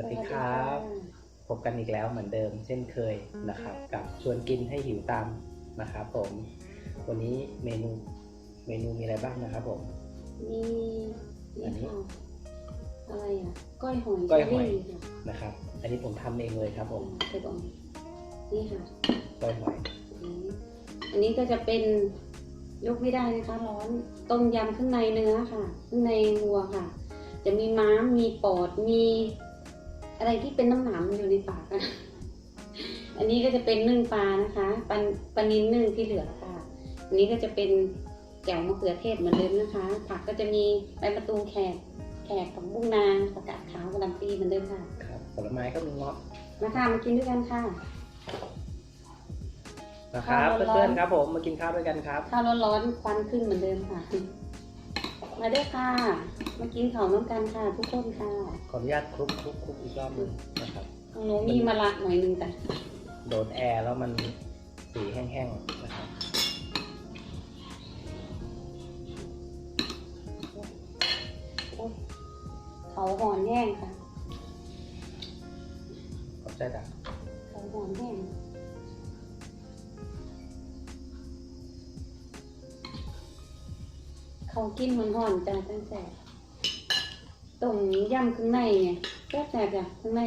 วัสดีครับ พบกันอีกแล้วเหมือนเดิมเช่นเคยนะครับ กับชวนกินให้หิวตามนะครับผม วันนี้เมนูเมนูมีอะไรบ้างนะครับผม มีอันี่นนี้ค่ะอะไรอะก้อยหอยก้อยหอยเชรี่ค่ะนะครับ อันนี้ผมทำเองเลยครับผมใส่ก่อนนี่ค่ะก้อยหอยอันนี้อันนี้ก็จะเป็นยกไม่ได้นะคะร้อนต้มยำข้างในเนื้อค่ะข้างในวัวค่ะ จะมีม้ามมีปอดมี อะไรที่เป็นน้ำหนามอยู่ในปากอะอันนี้ก็จะเป็นนึ่งปลานะคะปลาปลานินนึ่งที่เหลือค่ะ อันนี้ก็จะเป็นแจ่วมะเขือเทศเหมือนเดิมนะคะ ผักก็จะมีใบมะตูมแขกแขกกับบุ้งนาผักกาดขาวกระหลำปีเหมือนเดิมค่ะ ครับผลไม้ก็มีเงาะนะคะมากินด้วยกันค่ะนะครับข้าวร้อนๆ เพื่อนๆครับผมมากินข้าวด้วยกันครับ ข้าวร้อนๆควันขึ้นเหมือนเดิมค่ะ มาด้วยค่ะ มากินข้าวน้ำกันค่ะ ทุกคนค่ะขออนุญาตคลุกคลุกคลุกอีกรอบหนึงนะครับทางโน้นมีมะระหน่อยหนึงแต่โดนแอร์แล้วมันสีแห้งๆนะครับเขาหอนแห้งค่ะขอบใจจ้ะเขาหอนแห้ง เขากินมันห่อนจ้าตั้งแต่ต้มยำข้างในไงแซ่บๆจ้ะข้างใน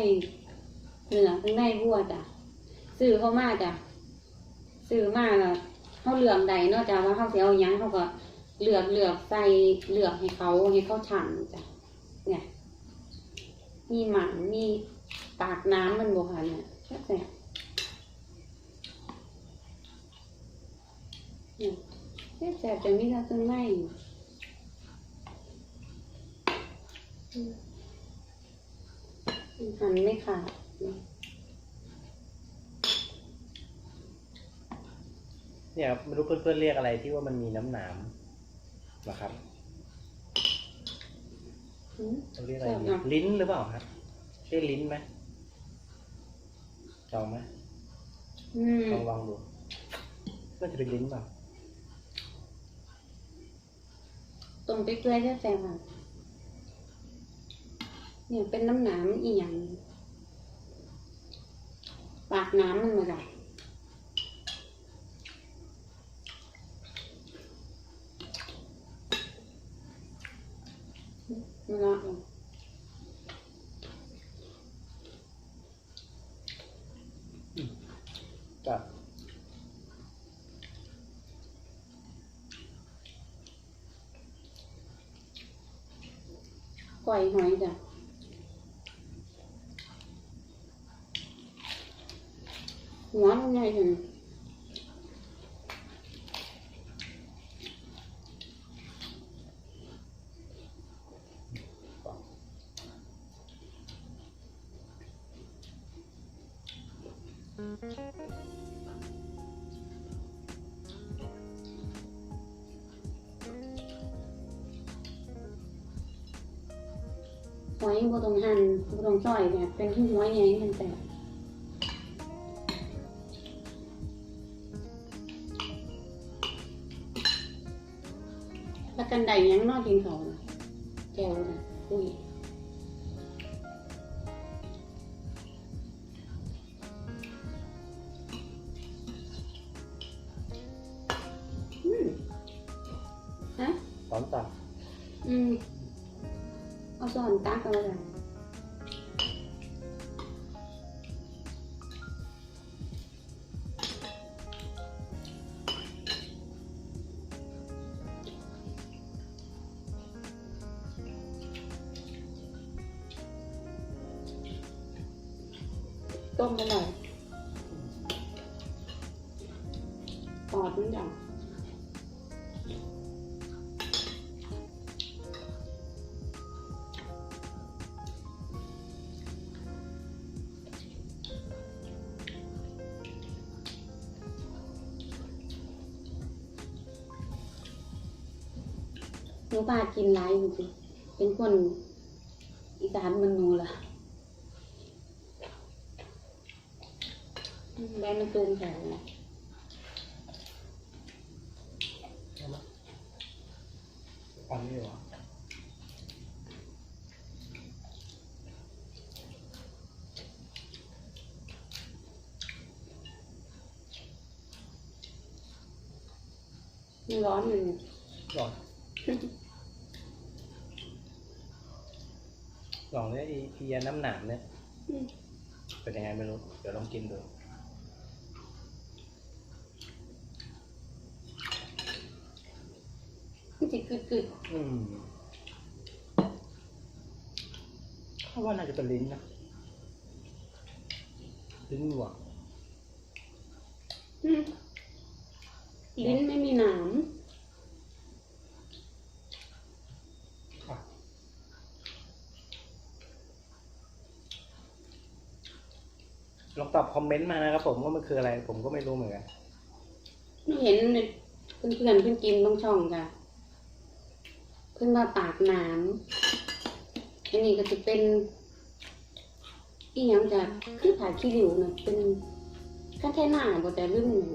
เนื้อข้างในวัวจ้ะซื้อเข้ามาจ้ะซื้อมาแล้วเขาเหลืองใดนอกจากว่าเขาเสียเอายังเขาก็เหลือกเหลือกใส่เหลือกให้เขาให้เขาฉ่ำจ้ะเนี่ยมีหมันมีปากน้ำมันบวค่ะเนี่ยแซ่บๆเนี่ยแซ่บๆจะมีทั้งข้างใน หันไม่ขาดเนี่ยครับไม่รู้เพื่อนๆเรียกอะไรที่ว่ามันมีน้ำหนามนะครับเขาเรียกอะไรใช่ดีค่ะลิ้นหรือเปล่าครับใช่ลิ้นไหมลองไหมลองลองดูน่าจะเป็นลิ้นเปล่าตรงไปเกลือแซ่บๆค่ะ เนี่ยเป็นน้ำหนามอีหยังปากน้ำมันมาจากมาละลงกับก่อยหอยจ้ะ หัวมันใหญ่ถึงหอยบัวตรงหันบัวตรงซอยเนี่ยเป็นที่หัวใหญ่มันแต่ แล้วกันใดยังนอกกินเขาน่ะแก้วนะอุ้ย ต้มอร่อยปอดมันอย่างหนูปลากินไรจริงๆเป็นคนอีสานมันนูล่ะ ใบมันตูมแข็งนะอันนี้เหรอมันร้อนอยู่ร้อนร้อนเนี่ยอีเอียน้ำหนามเนี่ย เป็นยังไงไม่รู้ เดี๋ยวลองกินดู กึดกึดอืมข้าว่าน่าจะเป็นลิ้นนะ ลิ้นหวานๆอืมลิ้นไม่มีหนามอะลองตอบคอมเมนต์มานะครับผมว่ามันคืออะไร ผมก็ไม่รู้เหมือนกันไม่เห็นเพื่อนเพื่อนๆเพื่อนกินต้องช่องจ้ะ ขึ้นมาปากหนามอันนี้ก็จะเป็นอีหยังจะคือผาขี้ริ้วนะเป็นขั้นแท่หน้าบ่แต่รื่องหนู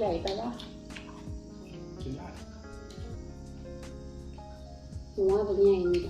ใหญ่ไปแล้วกินได้หัวเป็นใหญ่เหมือน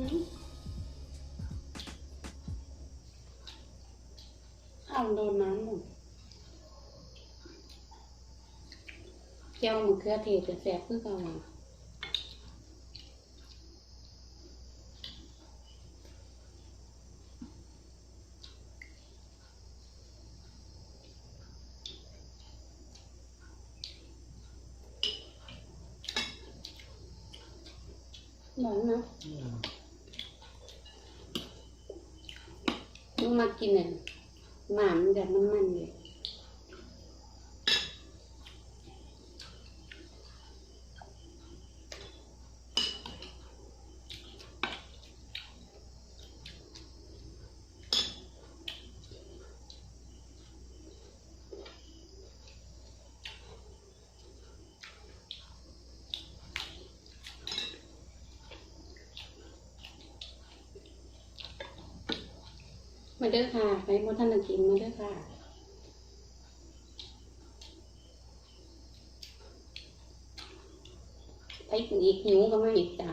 กันอืมอ้าวโดนน้ำหมดเมากินเนี่ยหมามันแบบน้ำมันเลย มาเด้อค่ะ ไปบนท่านได้กินมาเด้อค่ะไปกินอีกหิวก็มาอีกจ้ะ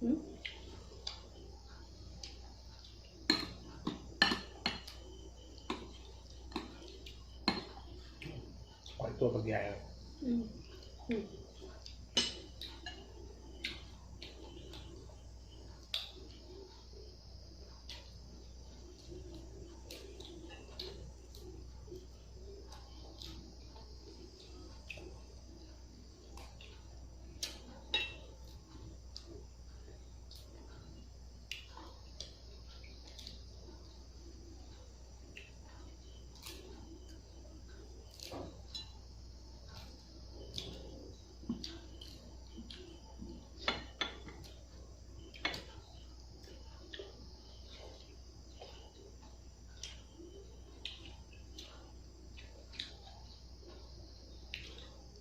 หึปล่อยตัวบักใหญ่เลยอืมอืม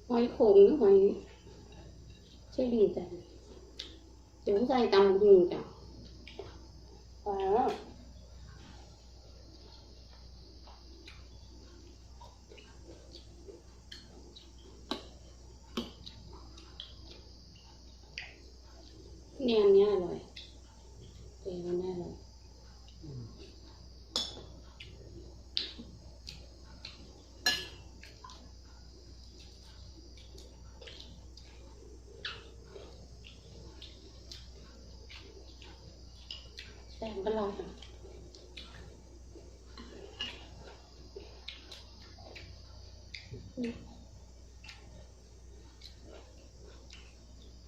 หอยขงหรือหอยเชอรี่จ้ะจุ๋มใส่ตำหูจ้ะอ๋อเนี่ยอันเนี้ยอร่อยเออมันน่าอร่อย อ ก็รอค่ะ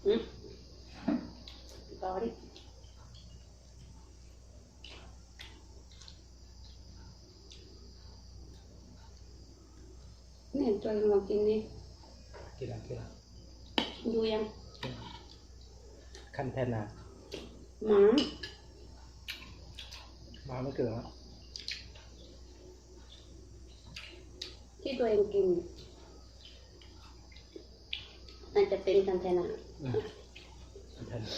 อืมร้อนเนี่ยตัวลองกินนี่กินแล้วกินแล้วดูยังคันแทนนาหมา มาไม่เกินแล้วที่ตัวเองกินอาจจะเป็นกันแทนาอืมคันแทนนา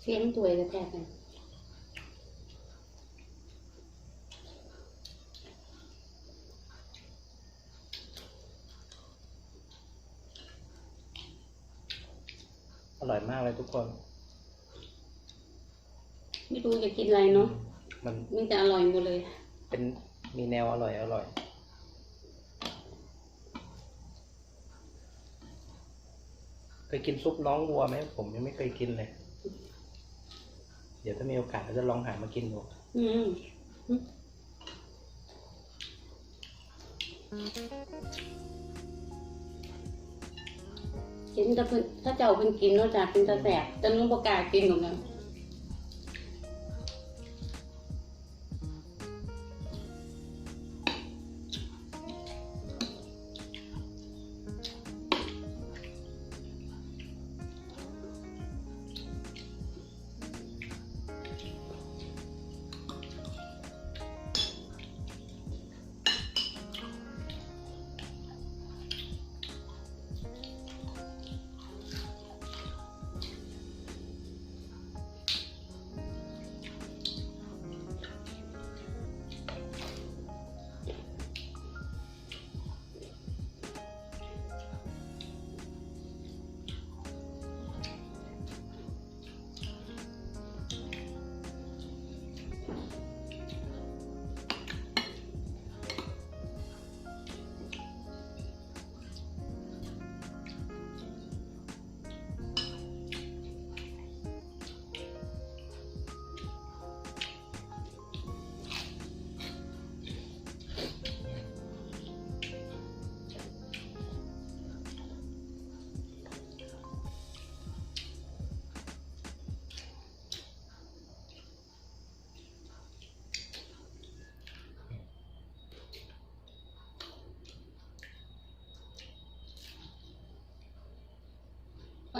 เสียงตัวจะแทกกัน อร่อยมากเลยทุกคน ไม่รู้จะกินอะไรเนาะมันมีแต่อร่อยหมดเลย เป็นมีแนวอร่อยอร่อยเคยกินซุปน้องวัวไหมผมยังไม่เคยกินเลย เดี๋ยวถ้ามีโอกาสเราจะลองหามากินดูอืม กินแต่เพิ่นถ้าเจ้าเพิ่นกินเนาะจ้ะกินแต่แสบแต่หนุ่ประกล้ากินของมันห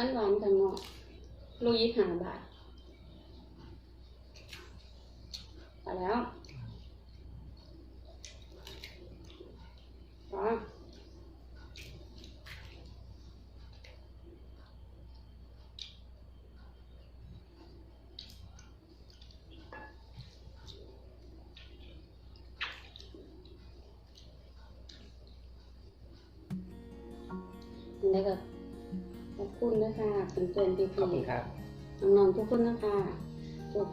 านหวานๆกันเนาะโลยี่ห้าบาทไปแล้วอ๋อแล้วก็ คุณนะคะเป็นเตือนๆพี่ขอบคุณครับๆน้องๆทุกคนนะคะทุก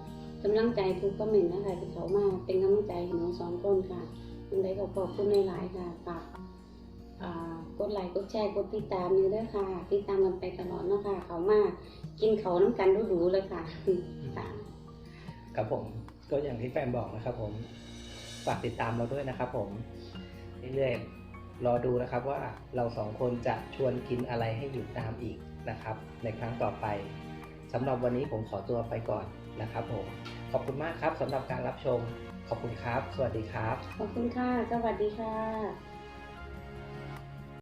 กำลังใจทุกคอมเมนต์นะคะที่เขามาเป็นกำลังใจให้หนูสองคนค่ะยังไงก็ขอบคุณหลายๆค่ะฝากอ่ากดไลค์กดแชร์กดติดตามอยู่ด้วยค่ะ ติดตามกันไปตลอดเนาะคะเขามากินเขาน้ำกันดูๆเลยค่ะค่ะครับผมก็อย่างที่แฟนบอกนะครับ ผมฝากติดตามเราด้วยนะครับ ผมเรื่อยๆรอดูนะครับว่าเราสองคนจะชวนกินอะไรให้อยู่ตามอีก นะครับ ในครั้งต่อไปสำหรับวันนี้ผมขอตัวไปก่อนนะครับผมขอบคุณมากครับสำหรับการรับชม ขอบคุณครับ สวัสดีครับ ขอบคุณค่ะ สวัสดีค่ะ